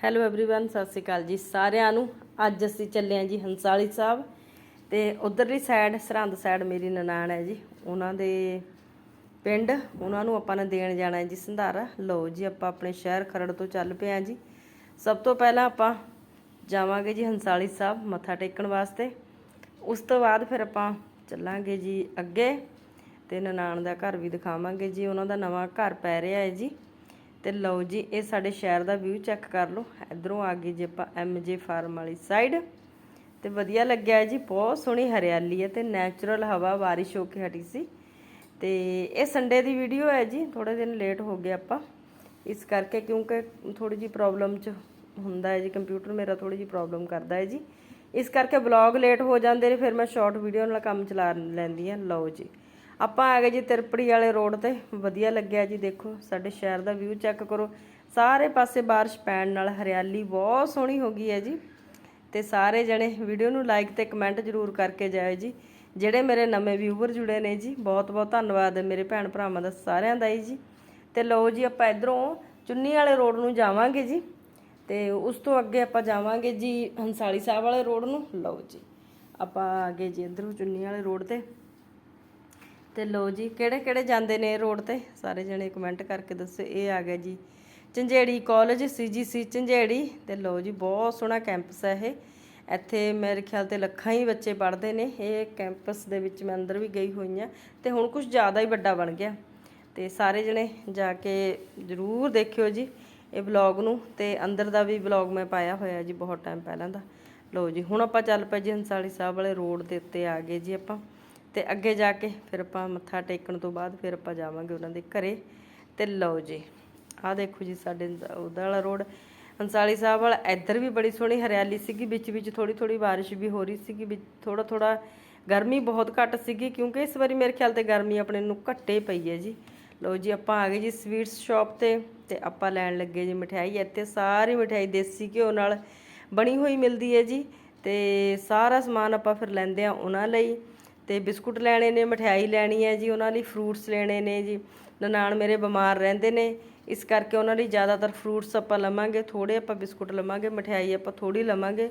Hello everyone ਸਤਿ ਸ਼੍ਰੀ ਅਕਾਲ ਜੀ ਸਾਰਿਆਂ ਨੂੰ ਅੱਜ ਅਸੀਂ ਚੱਲੇ ਹਾਂ ਜੀ ਹੰਸਾਲੀ ਸਾਹਿਬ ਤੇ ਉਧਰਲੀ ਸਾਈਡ ਸਰਹੰਦ ਸਾਈਡ ਮੇਰੀ ਨਨਾਣ ਹੈ ਜੀ ਉਹਨਾਂ ਦੇ ਪਿੰਡ ਉਹਨਾਂ ਨੂੰ ਆਪਾਂ ਨੇ ਦੇਣ ਜਾਣਾ ਹੈ ਜੀ ਸੰਧਾਰਾ ਲਓ ਜੀ ਆਪਾਂ ਆਪਣੇ ਸ਼ਹਿਰ ਖਰੜ ਤੋਂ ਚੱਲ ਪਏ ਹਾਂ ਜੀ ਸਭ ਤੋਂ ਪਹਿਲਾਂ ਆਪਾਂ ਜਾਵਾਂਗੇ ਜੀ ਹੰਸਾਲੀ ਸਾਹਿਬ ਮੱਥਾ ਟੇਕਣ ਵਾਸਤੇ ਉਸ ਤੋਂ ਬਾਅਦ ਫਿਰ ਆਪਾਂ ਚੱਲਾਂਗੇ ਜੀ ਅੱਗੇ ਤੇ ਨਨਾਣ ਦਾ ਘਰ ਵੀ ਦਿਖਾਵਾਂਗੇ ਜੀ ਉਹਨਾਂ ਦਾ ਨਵਾਂ ਘਰ ਪੈ ਰਿਹਾ ਹੈ ਜੀ ਤੇ ਲਓ ਜੀ, ਇਹ ਸਾਡੇ ਸ਼ਹਿਰ ਦਾ ਵਿਊ ਚੈੱਕ ਕਰ ਲਓ। ਇਧਰੋਂ ਆ ਗਏ ਜੀ ਆਪਾਂ ਐਮਜੇ ਫਾਰਮ ਵਾਲੀ ਸਾਈਡ ਤੇ ਵਧੀਆ ਲੱਗਿਆ ਹੈ ਜੀ, ਬਹੁਤ ਸੋਹਣੀ ਹਰਿਆਲੀ ਹੈ ਤੇ ਨੈਚੁਰਲ ਹਵਾ ਬਾਰਿਸ਼ ਹੋ ਕੇ ਹਟੀ ਸੀ। ਤੇ ਇਹ ਸੰਡੇ ਦੀ ਵੀਡੀਓ ਹੈ ਜੀ ਥੋੜੇ ਦਿਨ ਲੇਟ ਹੋ ਗਏ ਆਪਾਂ। ਇਸ ਕਰਕੇ ਕਿਉਂਕਿ ਥੋੜੀ ਜੀ ਪ੍ਰੋਬਲਮ ਚ ਹੁੰਦਾ ਹੈ ਜੀ ਕੰਪਿਊਟਰ ਮੇਰਾ ਥੋੜੀ ਜੀ ਪ੍ਰੋਬਲਮ ਕਰਦਾ ਹੈ ਜੀ। ਇਸ ਕਰਕੇ ਵਲੌਗ ਲੇਟ ਹੋ ਜਾਂਦੇ ਨੇ, ਫਿਰ ਮੈਂ ਸ਼ਾਰਟ ਵੀਡੀਓ ਨਾਲ ਕੰਮ ਚਲਾ ਲੈਂਦੀ ਹਾਂ। ਲਓ ਜੀ ਆਪਾਂ ਆ ਗਏ ਜੀ ਤਿਰਪੜੀ ਵਾਲੇ ਰੋਡ ਤੇ। ਵਧੀਆ ਲੱਗਿਆ ਜੀ, ਦੇਖੋ, ਸਾਡੇ ਸ਼ਹਿਰ ਦਾ ਵਿਊ ਚੈੱਕ ਕਰੋ। ਸਾਰੇ ਪਾਸੇ ਬਾਰਿਸ਼ ਪੈਣ ਨਾਲ ਹਰਿਆਲੀ ਬਹੁਤ ਸੋਹਣੀ ਹੋ ਗਈ ਹੈ ਜੀ। ਤੇ ਸਾਰੇ ਜਣੇ ਵੀਡੀਓ ਨੂੰ ਲਾਈਕ ਤੇ ਕਮੈਂਟ ਜ਼ਰੂਰ ਕਰਕੇ ਜਾਇਓ ਜੀ। ਜਿਹੜੇ ਮੇਰੇ ਨਵੇਂ ਵਿਊਵਰ ਜੁੜੇ ਨੇ ਜੀ, ਬਹੁਤ ਬਹੁਤ ਧੰਨਵਾਦ ਹੈ ਮੇਰੇ ਭੈਣ ਭਰਾਵਾਂ ਦਾ, ਸਾਰਿਆਂ ਦਾ ਹੀ ਜੀ। ਤੇ ਲਓ ਜੀ, ਆਪਾਂ ਇਧਰੋਂ ਚੁੰਨੀ ਵਾਲੇ ਰੋਡ ਨੂੰ ਜਾਵਾਂਗੇ ਜੀ। ਤੇ ਉਸ ਤੋਂ ਅੱਗੇ ਆਪਾਂ ਜਾਵਾਂਗੇ ਜੀ ਹੰਸਾਲੀ ਸਾਹਿਬ ਵਾਲੇ ਰੋਡ ਨੂੰ। ਲਓ ਜੀ, ਆਪਾਂ ਅੱਗੇ ਜੀ ਇਧਰੋਂ ਚੁੰਨੀ ਵਾਲੇ ਰੋਡ ਤੇ। ਤੇ ਲੋ ਜੀ, ਕਿਹੜੇ ਕਿਹੜੇ ਜਾਂਦੇ ਨੇ ਰੋਡ ਤੇ? ਸਾਰੇ ਜਣੇ ਕਮੈਂਟ ਕਰਕੇ ਦੱਸੋ ਇਹ ਆ ਗਿਆ ਜੀ। ਝੰਜੇੜੀ ਕਾਲਜ ਸੀਜੀਸੀ ਝੰਜੇੜੀ, ਤੇ ਲੋ ਜੀ, ਬਹੁਤ ਸੋਹਣਾ ਕੈਂਪਸ ਹੈ ਇਹ। ਇੱਥੇ ਮੇਰੇ ਖਿਆਲ ਤੇ ਲੱਖਾਂ ਹੀ ਬੱਚੇ ਪੜ੍ਹਦੇ ਨੇ। ਇਹ ਕੈਂਪਸ ਦੇ ਵਿੱਚ ਮੈਂ ਅੰਦਰ ਵੀ ਗਈ ਹੋਈ ਹਾਂ, ਤੇ ਹੁਣ ਕੁਝ ਜ਼ਿਆਦਾ ਹੀ ਵੱਡਾ ਬਣ ਗਿਆ। ਤੇ ਸਾਰੇ ਜਣੇ ਜਾ ਕੇ ਜ਼ਰੂਰ ਦੇਖਿਓ ਜੀ ਇਹ ਵਲੌਗ ਨੂੰ, ਤੇ ਅੰਦਰ ਦਾ ਵੀ ਵਲੌਗ ਮੈਂ ਪਾਇਆ ਹੋਇਆ ਜੀ ਬਹੁਤ ਟਾਈਮ ਪਹਿਲਾਂ ਦਾ। ਲੋ ਜੀ, ਹੁਣ ਆਪਾਂ ਚੱਲ ਪਏ ਜੀ ਹੰਸਾਲੀ ਸਾਹਿਬ ਵਾਲੇ ਰੋਡ ਦੇ ਉੱਤੇ ਆ ਗਏ ਜੀ ਆਪਾਂ। ਤੇ ਅੱਗੇ ਜਾ ਕੇ ਫਿਰ ਆਪਾਂ ਮੱਥਾ ਟੇਕਣ ਤੋਂ ਬਾਅਦ ਫਿਰ ਆਪਾਂ ਜਾਵਾਂਗੇ ਉਹਨਾਂ ਦੇ ਘਰੇ। ਤੇ ਲਓ ਜੀ, ਆਹ ਦੇਖੋ ਜੀ ਸਾਡੇ ਉਹਦਾ ਵਾਲਾ ਰੋਡ। ਅੰਸਾਲੀ ਸਾਹਿਬ ਵਾਲਾ ਇੱਧਰ ਵੀ ਬੜੀ ਸੋਹਣੀ ਹਰਿਆਲੀ ਸੀਗੀ, ਵਿੱਚ ਵਿੱਚ ਥੋੜੀ ਥੋੜੀ ਬਾਰਿਸ਼ ਵੀ ਹੋ ਰਹੀ ਸੀਗੀ, ਵਿੱਚ ਥੋੜਾ ਥੋੜਾ ਗਰਮੀ ਬਹੁਤ ਘੱਟ ਸੀਗੀ, ਕਿਉਂਕਿ ਇਸ ਵਾਰੀ ਮੇਰੇ ਖਿਆਲ ਤੇ ਗਰਮੀ ਆਪਣੇ ਨੂੰ ਘੱਟੇ ਪਈ ਹੈ ਜੀ। ਲਓ ਜੀ ਆਪਾਂ ਆ ਗਏ ਜੀ ਸਵੀਟਸ ਸ਼ਾਪ ਤੇ ਤੇ ਆਪਾਂ ਲੈਣ ਲੱਗੇ ਜੀ ਮਠਿਆਈ। ਇੱਥੇ ਸਾਰੀ ਮਠਿਆਈ ਦੇਸੀ ਘਿਓ ਨਾਲ ਬਣੀ ਹੋਈ ਮਿਲਦੀ ਹੈ ਜੀ, ਤੇ ਸਾਰਾ ਸਮਾਨ ਆਪਾਂ ਫਿਰ ਲੈਂਦੇ ਆ ਉਹਨਾਂ ਲਈ। ਤੇ ਬਿਸਕੁਟ ਲੈਣੇ ਨੇ, ਮਠਿਆਈ ਲੈਣੀ ਹੈ ਜੀ, ਉਹਨਾਂ ਲਈ ਫਰੂਟਸ ਲੈਣੇ ਨੇ ਜੀ। ਨਨਾਣ ਮੇਰੇ ਬਿਮਾਰ ਰਹਿੰਦੇ ਨੇ, ਇਸ ਕਰਕੇ ਉਹਨਾਂ ਲਈ ਜ਼ਿਆਦਾਤਰ ਫਰੂਟਸ ਆਪਾਂ ਲਵਾਂਗੇ ਥੋੜੇ ਆਪਾਂ ਬਿਸਕੁਟ ਲਵਾਂਗੇ, ਮਠਿਆਈ ਆਪਾਂ ਥੋੜੀ ਲਵਾਂਗੇ,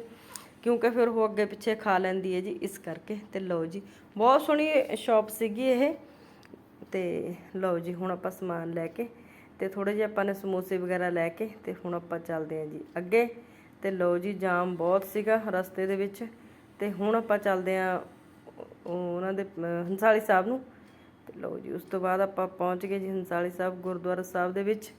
ਕਿਉਂਕਿ ਫਿਰ ਉਹ ਅੱਗੇ ਪਿੱਛੇ ਖਾ ਲੈਂਦੀ ਹੈ ਜੀ, ਇਸ ਕਰਕੇ। ਤੇ ਲਓ ਜੀ, ਬਹੁਤ ਸੋਹਣੀ ਸ਼ਾਪ ਸੀਗੀ ਇਹ, ਤੇ ਲਓ ਜੀ, ਹੁਣ ਆਪਾਂ ਸਮਾਨ ਲੈ ਕੇ, ਤੇ ਥੋੜੇ ਜਿਹਾ ਆਪਾਂ ਨੇ ਸਮੋਸੇ ਵਗੈਰਾ ਲੈ ਕੇ, ਤੇ ਹੁਣ ਆਪਾਂ ਚੱਲਦੇ ਹਾਂ ਜੀ ਅੱਗੇ। ਤੇ ਲਓ ਜੀ, ਜਾਮ ਬਹੁਤ ਸੀਗਾ ਰਸਤੇ ਦੇ ਵਿੱਚ, ਤੇ ਹੁਣ ਆਪਾਂ ਚੱਲਦੇ ਹਾਂ ਉਹਨਾਂ ਦੇ ਹੰਸਾਲੀ ਸਾਹਿਬ ਨੂੰ। ਤੇ ਲਓ ਜੀ, ਉਸ ਤੋਂ ਬਾਅਦ ਆਪਾਂ ਪਹੁੰਚ ਗਏ ਜੀ ਹੰਸਾਲੀ ਸਾਹਿਬ ਗੁਰਦੁਆਰਾ ਸਾਹਿਬ ਦੇ ਵਿੱਚ।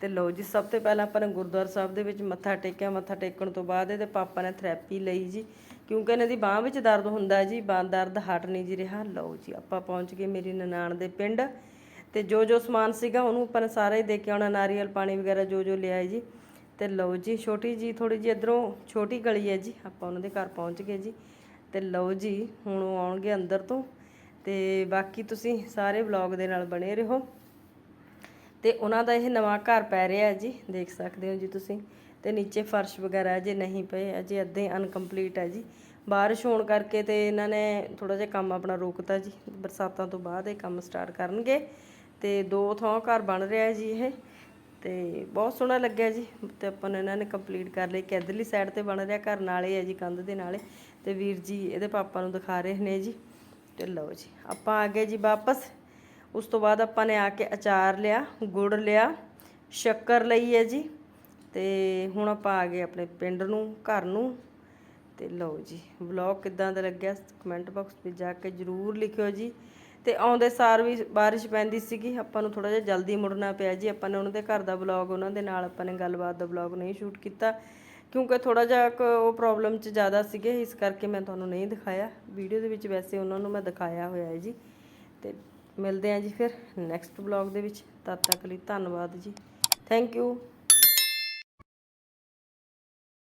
ਤੇ ਲਓ ਜੀ, ਸਭ ਤੋਂ ਪਹਿਲਾਂ ਆਪਾਂ ਨੇ ਗੁਰਦੁਆਰਾ ਸਾਹਿਬ ਦੇ ਵਿੱਚ ਮੱਥਾ ਟੇਕਿਆ। ਮੱਥਾ ਟੇਕਣ ਤੋਂ ਬਾਅਦ ਇਹਦੇ ਪਾਪਾ ਨੇ ਥੈਰੇਪੀ ਲਈ ਜੀ। ਕਿਉਂਕਿ ਇਹਨਾਂ ਦੀ ਬਾਹ ਵਿੱਚ ਦਰਦ ਹੁੰਦਾ ਜੀ, ਬਾਹ ਦਰਦ ਹਟ ਨਹੀਂ ਜੀ ਰਿਹਾ। ਲਓ ਜੀ, ਆਪਾਂ ਪਹੁੰਚ ਗਏ ਮੇਰੀ ਨਨਾਣ ਦੇ ਪਿੰਡ। ਤੇ ਜੋ ਜੋ ਸਮਾਨ ਸੀਗਾ ਉਹਨੂੰ ਆਪਾਂ ਨੇ ਸਾਰਾ ਹੀ ਦੇ ਕੇ ਆਉਣਾ। ਨਾਰੀਅਲ ਪਾਣੀ ਵਗੈਰਾ ਜੋ ਜੋ ਲਿਆਏ ਜੀ। ਤੇ ਲਓ ਜੀ, ਛੋਟੀ ਜੀ ਥੋੜੀ ਜੀ ਇਧਰੋਂ ਛੋਟੀ ਗਲੀ ਹੈ ਜੀ। ਆਪਾਂ ਉਹਨਾਂ ਦੇ ਘਰ ਪਹੁੰਚ ਗਏ ਜੀ। ਤੇ ਲਓ ਜੀ, ਹੁਣ ਉਹ ਆਉਣਗੇ ਅੰਦਰ ਤੋਂ। ਤੇ ਬਾਕੀ ਤੁਸੀਂ ਸਾਰੇ ਵਲੌਗ ਦੇ ਨਾਲ ਬਣੇ ਰਹੋ। ਤੇ ਉਹਨਾਂ ਦਾ ਇਹ ਨਵਾਂ ਘਰ ਪੈ ਰਿਹਾ ਹੈ ਜੀ, ਦੇਖ ਸਕਦੇ ਹੋ ਜੀ ਤੁਸੀਂ। ਤੇ ਨੀਚੇ ਫਰਸ਼ ਵਗੈਰਾ ਅਜੇ ਨਹੀਂ ਪਏ, ਅਜੇ ਅੱਧੇ ਅਨਕੰਪਲੀਟ ਹੈ ਜੀ। ਬਾਰਿਸ਼ ਹੋਣ ਕਰਕੇ ਤੇ ਇਹਨਾਂ ਨੇ ਥੋੜਾ ਜਿਹਾ ਕੰਮ ਆਪਣਾ ਰੋਕਤਾ ਜੀ। ਬਰਸਾਤਾਂ ਤੋਂ ਬਾਅਦ ਇਹ ਕੰਮ ਸਟਾਰਟ ਕਰਨਗੇ। ਤੇ ਦੋ ਥਾਂ ਘਰ ਬਣ ਰਿਹਾ ਹੈ ਜੀ ਇਹ। ਤੇ ਬਹੁਤ ਸੋਹਣਾ ਲੱਗਿਆ ਜੀ। ਤੇ ਆਪਾਂ ਨੇ ਇਹਨਾਂ ਨੇ ਕੰਪਲੀਟ ਕਰ ਲਈ। ਕਿ ਸਾਈਡ ਤੇ ਬਣ ਰਿਹਾ, ਘਰ ਨਾਲੇ ਹੈ ਜੀ, ਕੰਧ ਦੇ ਨਾਲੇ। ਤੇ ਵੀਰ ਜੀ ਇਹਦੇ ਪਾਪਾ ਨੂੰ ਦਿਖਾ ਰਹੇ ਨੇ ਜੀ। ਤੇ ਲਓ ਜੀ, ਆਪਾਂ ਆ ਗਏ ਜੀ ਵਾਪਸ। ਉਸ ਤੋਂ ਬਾਅਦ ਆਪਾਂ ਨੇ ਆ ਕੇ ਅਚਾਰ ਲਿਆ, ਗੁੜ ਲਿਆ, ਸ਼ੱਕਰ ਲਈ ਹੈ ਜੀ। ਤੇ ਹੁਣ ਆਪਾਂ ਆ ਗਏ ਆਪਣੇ ਪਿੰਡ ਨੂੰ, ਘਰ ਨੂੰ। ਤੇ ਲਓ ਜੀ ਵਲੌਗ ਕਿੱਦਾਂ ਦਾ ਲੱਗਿਆ? ਕਮੈਂਟ ਬਾਕਸ ਵਿੱਚ ਜਾ ਕੇ ਜਰੂਰ ਲਿਖਿਓ ਜੀ। ਤੇ ਆਉਂਦੇ ਸਾਰ ਵੀ ਬਾਰਿਸ਼ ਪੈਂਦੀ ਸੀਗੀ, ਆਪਾਂ ਨੂੰ ਥੋੜਾ ਜਿਹਾ ਜਲਦੀ ਮੁੜਨਾ ਪਿਆ ਜੀ। ਆਪਾਂ ਨੇ ਉਹਨਾਂ ਦੇ ਘਰ ਦਾ ਵਲੌਗ ਉਹਨਾਂ ਦੇ ਨਾਲ ਆਪਾਂ ਨੇ ਗੱਲਬਾਤ ਦਾ ਵਲੌਗ ਨਹੀਂ ਸ਼ੂਟ ਕੀਤਾ। ਕਿਉਂਕਿ ਥੋੜਾ ਜਿਹਾ ਕੁ ਉਹ ਪ੍ਰੋਬਲਮ ਚ ਜ਼ਿਆਦਾ ਸੀਗੇ, ਇਸ ਕਰਕੇ ਮੈਂ ਤੁਹਾਨੂੰ ਨਹੀਂ ਦਿਖਾਇਆ। ਵੀਡੀਓ ਦੇ ਵਿੱਚ ਵੈਸੇ ਉਹਨਾਂ ਨੂੰ ਮੈਂ ਦਿਖਾਇਆ ਹੋਇਆ ਹੈ ਜੀ। ਤੇ ਮਿਲਦੇ ਹਾਂ ਜੀ ਫਿਰ ਨੈਕਸਟ ਵਲੌਗ ਦੇ ਵਿੱਚ। ਤਦ ਤੱਕ ਲਈ ਧੰਨਵਾਦ ਜੀ। Thank you